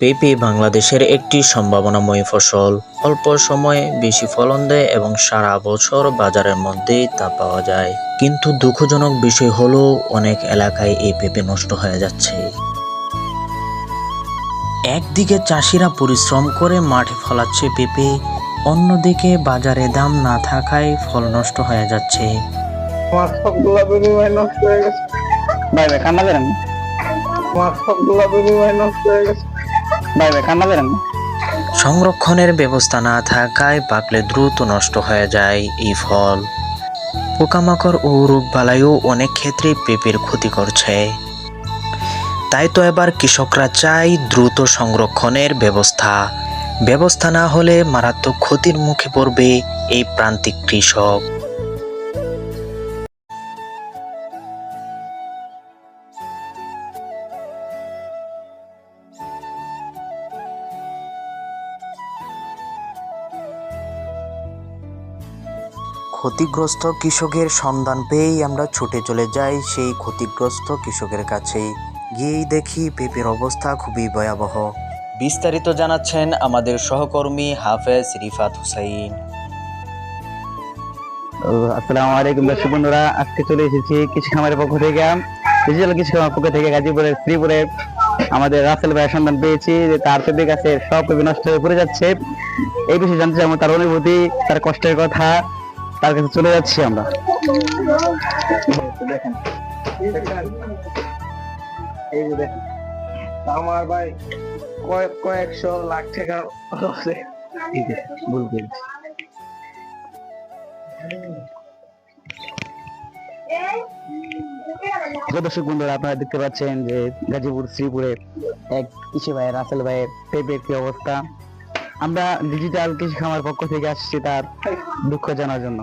পেঁপে বাংলাদেশের একটি সম্ভাবনাময় ফসল। অল্প সময়ে বেশি ফলন দেয় এবং সারা বছর বাজারের মধ্যেই তা পাওয়া যায়। কিন্তু দুঃখজনক বিষয় হলো অনেক এলাকায় এই পেঁপে নষ্ট হয়ে যাচ্ছে। একদিকে চাষিরা পরিশ্রম করে মাঠে ফলাচ্ছে পেঁপে অন্যদিকে বাজারে দাম না থাকায় ফল নষ্ট হয়ে যাচ্ছে। আমার সবগুলা বিনিময় নষ্ট হয়ে গেছে। ভাই ভাই কান্না করেন। আমার সবগুলা বিনিময় নষ্ট হয়ে গেছে। সংরক্ষণের ব্যবস্থা না থাকায় পাকলে দ্রুত নষ্ট হয়ে যায় এই ফল। পোকামাকড় ও রোগ রোগবালাইও অনেক ক্ষেত্রে পেঁপের ক্ষতি করছে। তাই তো এবার কৃষকরা চাই দ্রুত সংরক্ষণের ব্যবস্থা। ব্যবস্থা না হলে মারাত্মক ক্ষতির মুখে পড়বে এই প্রান্তিক কৃষক। ক্ষতিগ্রস্ত কৃষকের সন্ধান পেয়েই আমরা ছুটে চলে যাই সেই ক্ষতিগ্রস্ত কৃষকের কাছে গিয়েই দেখি পেঁপের অবস্থা খুবই ভয়াবহ। বিস্তারিত জানাচ্ছেন আমাদের সহকর্মী হাফেজ রিফাত হুসাইন। আসসালামু আলাইকুম দর্শক বন্ধুরা, আজকে চলে এসেছি কৃষি খামারের পক্ষ থেকে। ডিজিটাল কৃষি খামার পক্ষ থেকে গাজীপুরের শ্রীপুরে আমাদের রাসেল ভাইয়ের সন্ধান পেয়েছি যে তার পেঁপে গাছে সব পেঁপে নষ্ট হয়ে পড়ে যাচ্ছে। এই বিষয়ে জানতে চাবো তার অনুভূতি, তার কষ্টের কথা তার কাছে চলে যাচ্ছি আমরা। দেখেন দেখেন এই যে দেখেন আমার ভাই কয়েক কয়েকশো লাখ টাকা ভুল করেছি। দর্শক বন্ধুরা আপনারা দেখতে পাচ্ছেন যে গাজীপুর শ্রীপুরে এক কৃষি ভাইয়ের রাসেল ভাইয়ের পেঁপের কি অবস্থা? আমরা ডিজিটাল কৃষি খামার পক্ষ থেকে আসছি তার দুঃখ জানার জন্য।